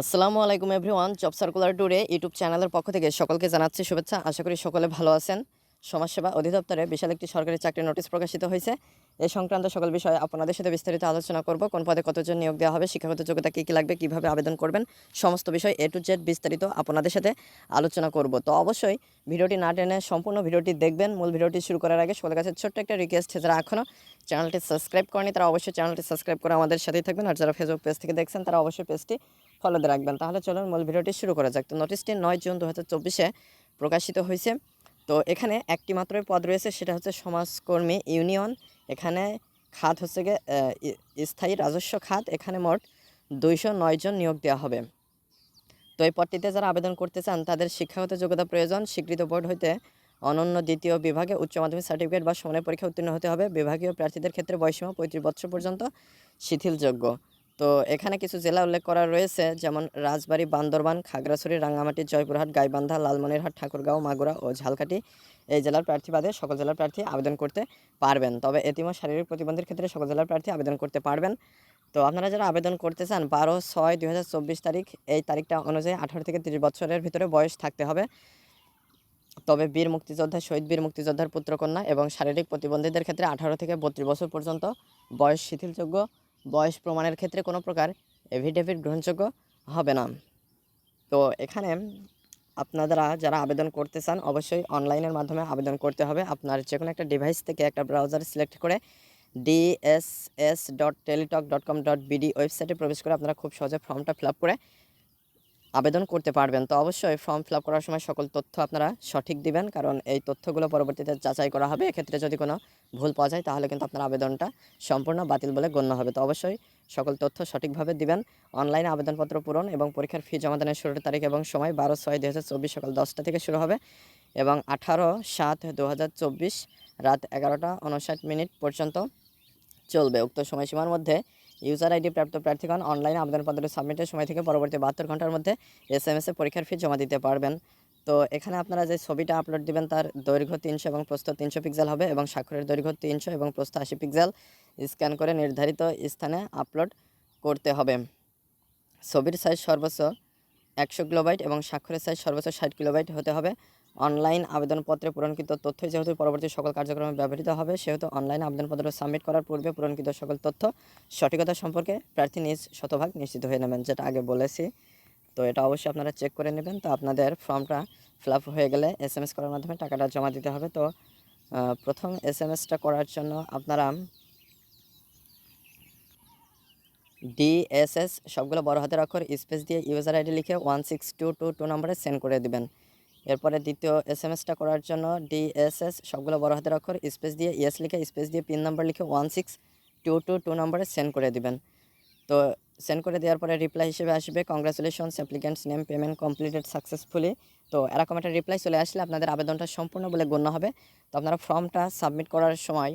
আসসালামু আলাইকুম everyone, job circular টুরে ইউটিউব চ্যানেলের পক্ষ থেকে সকলকে জানাচ্ছি শুভেচ্ছা। আশা করি সকলে ভালো আছেন। সমাজসেবা অধিদপ্তরে বিশাল একটি সরকারি চাকরির নোটিশ প্রকাশিত হয়েছে। এই সংক্রান্ত সকল বিষয়ে আপনাদের সাথে বিস্তারিত আলোচনা করব। কোন পদে কতজন নিয়োগ দেওয়া হবে, শিক্ষাগত যোগ্যতা কী কী লাগবে, কীভাবে আবেদন করবেন, সমস্ত বিষয় এ টু জেড বিস্তারিত আপনাদের সাথে আলোচনা করব। তো অবশ্যই ভিডিওটি না টেনে সম্পূর্ণ ভিডিওটি দেখবেন। মূল ভিডিওটি শুরু করার আগে সকলের কাছে ছোট্ট একটা রিকোয়েস্ট যারা এখনও চ্যানেলটি সাবস্ক্রাইব করেনি, তারা অবশ্যই চ্যানেলটি সাবস্ক্রাইব করে আমাদের সাথেই থাকবেন। আর যারা ফেসবুক পেজ থেকে দেখছেন, তারা অবশ্যই পেজটি ফলো দিয়ে রাখবেন। তাহলে চলুন মূল ভিডিওটি শুরু করা যাক। তো নোটিশটি নয় জুন দু হাজার চব্বিশে প্রকাশিত হয়েছে। তো এখানে একটি মাত্রই পদ রয়েছে, সেটা হচ্ছে সমাজকর্মী ইউনিয়ন। এখানে খাত হচ্ছে গিয়ে স্থায়ী রাজস্ব খাত। এখানে মোট দুইশো নয় জন নিয়োগ দেওয়া হবে। তো এই পদটিতে যারা আবেদন করতে চান, তাদের শিক্ষাগত যোগ্যতা প্রয়োজন। স্বীকৃত বোর্ড হইতে অনন্য দ্বিতীয় বিভাগে উচ্চ মাধ্যমিক সার্টিফিকেট বা সমানের পরীক্ষা উত্তীর্ণ হতে হবে। বিভাগীয় প্রার্থীদের ক্ষেত্রে বয়সীমা পঁয়ত্রিশ বছর পর্যন্ত শিথিলযোগ্য। তো এখানে কিছু জেলা উল্লেখ করা রয়েছে, যেমন রাজবাড়ী, বান্দরবান, খাগড়াছড়ি, রাঙ্গামাটি, জয়পুরহাট, গাইবান্ধা, লালমনিরহাট, ঠাকুরগাঁও, মাগুরা ও ঝালকাঠি। এই জেলার প্রার্থী বাদে সকল জেলার প্রার্থী আবেদন করতে পারবেন। তবে এতিম শারীরিক প্রতিবন্ধীর ক্ষেত্রে সকল জেলার প্রার্থী আবেদন করতে পারবেন। তো আপনারা যারা আবেদন করতে চান, বারো ছয় দুই তারিখ, এই তারিখটা অনুযায়ী আঠারো থেকে তিরিশ বছরের ভিতরে বয়স থাকতে হবে। তবে বীর মুক্তিযোদ্ধা, শহীদ বীর মুক্তিযোদ্ধার পুত্রকন্যা এবং শারীরিক প্রতিবন্ধীদের ক্ষেত্রে আঠারো থেকে বত্রিশ বছর পর্যন্ত বয়স শিথিলযোগ্য বয়স প্রমাণের ক্ষেত্রে কোনো প্রকার এভিডেভিট গ্রহণযোগ্য হবে না। তো এখানে আপনারা যারা আবেদন করতে চান, অবশ্যই অনলাইনের মাধ্যমে আবেদন করতে হবে। আপনার যে কোনো একটা ডিভাইস থেকে একটা ব্রাউজার সিলেক্ট করে D S S dot Teletalk dot com dot B D ওয়েবসাইটে প্রবেশ করে আপনারা খুব সহজে ফর্মটা ফিল করে আবেদন করতে পারবেন। তো অবশ্যই ফর্ম ফিল করার সময় সকল তথ্য আপনারা সঠিক দিবেন। কারণ এই তথ্যগুলো পরবর্তীতে যাচাই করা হবে। এক্ষেত্রে যদি কোনো ভুল পাওয়া যায়, তাহলে কিন্তু আপনার আবেদনটা সম্পূর্ণ বাতিল বলে গণ্য হবে। তো অবশ্যই সকল তথ্য সঠিকভাবে দিবেন। অনলাইনে আবেদনপত্র পূরণ এবং পরীক্ষার ফি জমাদানের শুরুর তারিখ এবং সময় বারো ছয় দু হাজার চব্বিশ সকাল দশটা থেকে শুরু হবে এবং আঠারো সাত দু হাজার চব্বিশ রাত এগারোটা উনষাট মিনিট পর্যন্ত চলবে। উক্ত সময়সীমার মধ্যে ইউজার আইডি প্রাপ্ত প্রার্থীগণ অনলাইনে আবেদনপত্র সাবমিটের সময় থেকে পরবর্তী বাহাত্তর ঘণ্টার মধ্যে এস এম এসে পরীক্ষার ফি জমা দিতে পারবেন। তো এখানে আপনারা যে ছবিটা আপলোড দিবেন তার দৈর্ঘ্য তিনশো এবং প্রস্থ তিনশো পিক্সেল হবে এবং স্বাক্ষরের দৈর্ঘ্য তিনশো এবং প্রস্থ আশি পিক্সেল স্ক্যান করে নির্ধারিত স্থানে আপলোড করতে হবে। ছবির সাইজ সর্বোচ্চ একশো কিলোবাইট এবং স্বাক্ষরের সাইজ সর্বোচ্চ ষাট কিলোবাইট হতে হবে। অনলাইন আবেদনপত্রে পূরণকৃত তথ্য যেহেতু পরবর্তী সকল কার্যক্রমে ব্যবহৃত হবে, সেহেতু অনলাইন আবেদনপত্র সাবমিট করার পূর্বে পূরণকৃত সকল তথ্য, সঠিকতা সম্পর্কে প্রার্থী নিজ শতভাগ নিশ্চিত হয়ে নেবেন, যেটা আগে বলেছি। তো এটা অবশ্যই আপনারা চেক করে নেবেন। তো আপনাদের ফর্মটা ফিল হয়ে গেলে এস এম এস করার মাধ্যমে টাকাটা জমা দিতে হবে। তো প্রথম এস এম এসটা করার জন্য আপনারা ডিএসএস সবগুলো বড় হাতের অক্ষর স্পেস দিয়ে ইউজার আইডি লিখে one six two two two নম্বরে সেন্ড করে দিবেন। এরপরে দ্বিতীয় এস এম এসটা করার জন্য ডিএসএস সবগুলো বড় হাতের অক্ষর স্পেস দিয়ে ইয়েস লিখে স্পেস দিয়ে পিন নাম্বার লিখে one six two two two নম্বরে সেন্ড করে দিবেন। তো সেন্ড করে দেওয়ার পরে রিপ্লাই হিসেবে আসবে congratulations applicants name payment completed successfully তো এরকম একটা রিপ্লাই চলে আসলে আপনাদের আবেদনটা সম্পূর্ণ বলে গণ্য হবে। তো আপনারা ফর্মটা সাবমিট করার সময়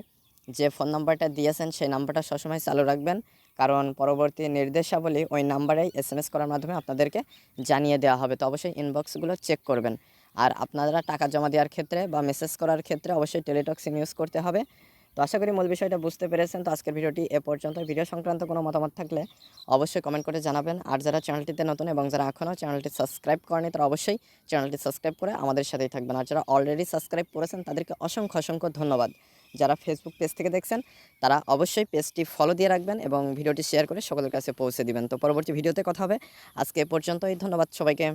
যে ফোন নাম্বারটা দিয়েছেন, সেই নাম্বারটা সবসময় চালু রাখবেন। কারণ পরবর্তী নির্দেশাবলী ওই নাম্বারেই এস এম এস করার মাধ্যমে আপনাদেরকে জানিয়ে দেওয়া হবে। তো অবশ্যই ইনবক্সগুলো চেক করবেন। আর আপনারা টাকা জমা দেওয়ার ক্ষেত্রে বা মেসেজ করার ক্ষেত্রে অবশ্যই টেলিটক ইউজ করতে হবে। তো আশা করি মূল বিষয়টা বুঝতে পেরেছেন। তো আজকের ভিডিওটি এ পর্যন্ত ভিডিও সংক্রান্ত কোনো মতামত থাকলে অবশ্যই কমেন্ট করে জানাবেন। আর যারা চ্যানেলটিতে নতুন এবং যারা এখনও চ্যানেলটি সাবস্ক্রাইব করেনি, তারা অবশ্যই চ্যানেলটি সাবস্ক্রাইব করে আমাদের সাথেই থাকবেন। আর যারা অলরেডি সাবস্ক্রাইব করেছেন, তাদেরকে অসংখ্য অসংখ্য ধন্যবাদ। যারা ফেসবুক পেজ থেকে দেখছেন, তারা অবশ্যই পেজটি ফলো দিয়ে রাখবেন এবং ভিডিওটি শেয়ার করে সকলের কাছে পৌঁছে দিবেন। তো পরবর্তী ভিডিওতে কথা হবে। আজকে এ পর্যন্তই। ধন্যবাদ সবাইকে।